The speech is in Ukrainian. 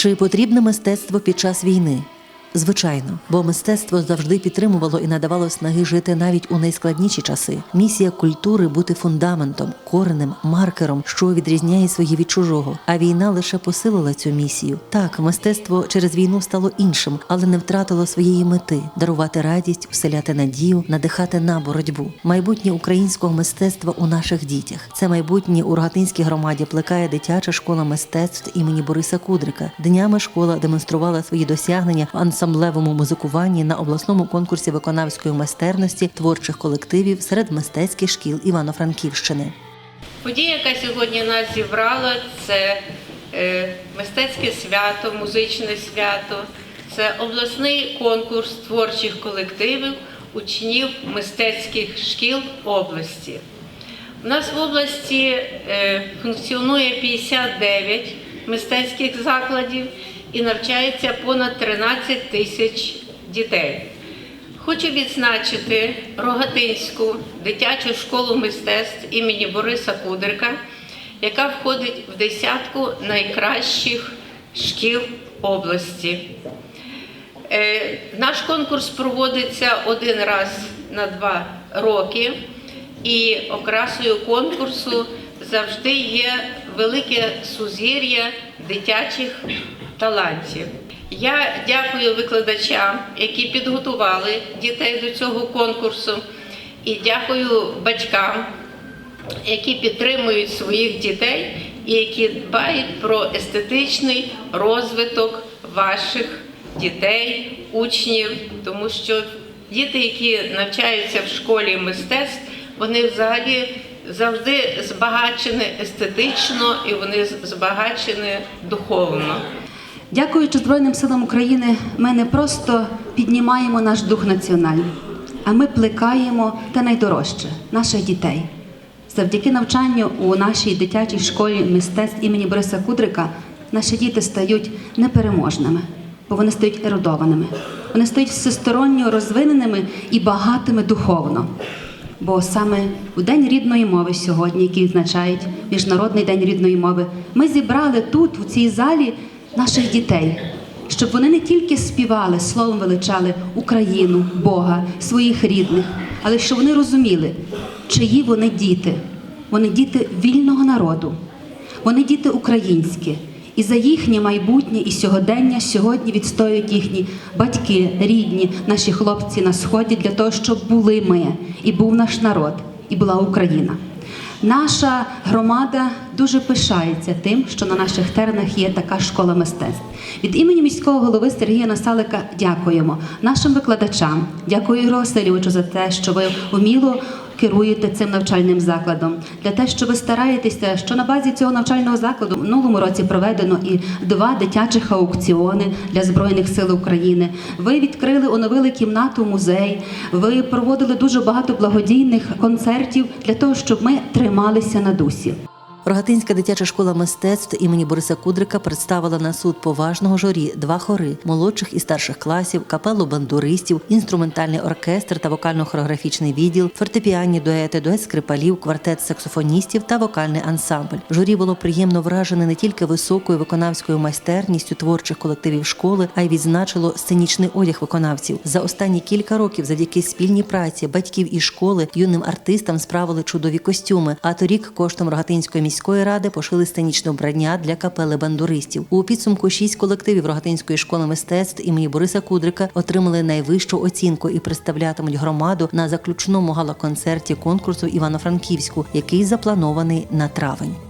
Чи потрібне мистецтво під час війни? Звичайно, бо мистецтво завжди підтримувало і надавало снаги жити навіть у найскладніші часи. Місія культури бути фундаментом, коренем, маркером, що відрізняє своє від чужого. А війна лише посилила цю місію. Так, мистецтво через війну стало іншим, але не втратило своєї мети дарувати радість, вселяти надію, надихати на боротьбу. Майбутнє українського мистецтва у наших дітях. Це майбутнє у Рогатинській громаді плекає дитяча школа мистецтв імені Бориса Кудрика. Днями школа демонструвала свої досягнення в ансамблевому музикуванні на обласному конкурсі виконавської майстерності творчих колективів серед мистецьких шкіл Івано-Франківщини. Подія, яка сьогодні нас зібрала, це е, мистецьке свято, музичне свято, це обласний конкурс творчих колективів учнів мистецьких шкіл області. У нас в області е, функціонує 59 мистецьких закладів і навчається понад 13 тисяч дітей. Хочу відзначити Рогатинську дитячу школу мистецтв імені Бориса Кудрика, яка входить в десятку найкращих шкіл області. Е, Наш конкурс проводиться один раз на два роки, і окрасою конкурсу завжди є велике сузір'я дитячих талантів. Я дякую викладачам, які підготували дітей до цього конкурсу, і дякую батькам, які підтримують своїх дітей і які дбають про естетичний розвиток ваших дітей, учнів, тому що діти, які навчаються в школі мистецтв, вони взагалі завжди збагачені естетично і вони збагачені духовно. Дякуючи Збройним силам України, ми не просто піднімаємо наш дух національний, а ми плекаємо те найдорожче наших дітей. Завдяки навчанню у нашій дитячій школі мистецтв імені Бориса Кудрика наші діти стають непереможними, бо вони стають ерудованими. Вони стають всесторонньо розвиненими і багатими духовно. Бо саме у День рідної мови сьогодні, який відзначають Міжнародний день рідної мови, ми зібрали тут, у цій залі, наших дітей, щоб вони не тільки співали, словом величали Україну, Бога, своїх рідних, але щоб вони розуміли, чиї вони діти. Вони діти вільного народу, вони діти українські. І за їхнє майбутнє і сьогодення сьогодні відстоюють їхні батьки, рідні, наші хлопці на сході для того, щоб були ми, і був наш народ, і була Україна. Наша громада дуже пишається тим, що на наших теренах є така школа мистецтв. Від імені міського голови Сергія Насалика дякуємо нашим викладачам. Дякую Ігорю Васильовичу за те, що ви вміло керуєте цим навчальним закладом, для те, що ви стараєтеся, що на базі цього навчального закладу в минулому році проведено і два дитячих аукціони для збройних сил України. Ви відкрили, оновили кімнату музей. Ви проводили дуже багато благодійних концертів для того, щоб ми трималися на дусі. Рогатинська дитяча школа мистецтв імені Бориса Кудрика представила на суд поважного журі два хори молодших і старших класів, капелу бандуристів, інструментальний оркестр та вокально-хореографічний відділ, фортепіанні дуети, дует скрипалів, квартет саксофоністів та вокальний ансамбль. Журі було приємно вражене не тільки високою виконавською майстерністю творчих колективів школи, а й відзначило сценічний одяг виконавців. За останні кілька років, завдяки спільній праці батьків і школи, юним артистам справили чудові костюми. А торік коштом Рогатинської міської ради пошили сценічне обрання для капели бандуристів. У підсумку шість колективів Рогатинської школи мистецтв імені Бориса Кудрика отримали найвищу оцінку і представлятимуть громаду на заключному гала-концерті конкурсу Івано-Франківську, який запланований на травень.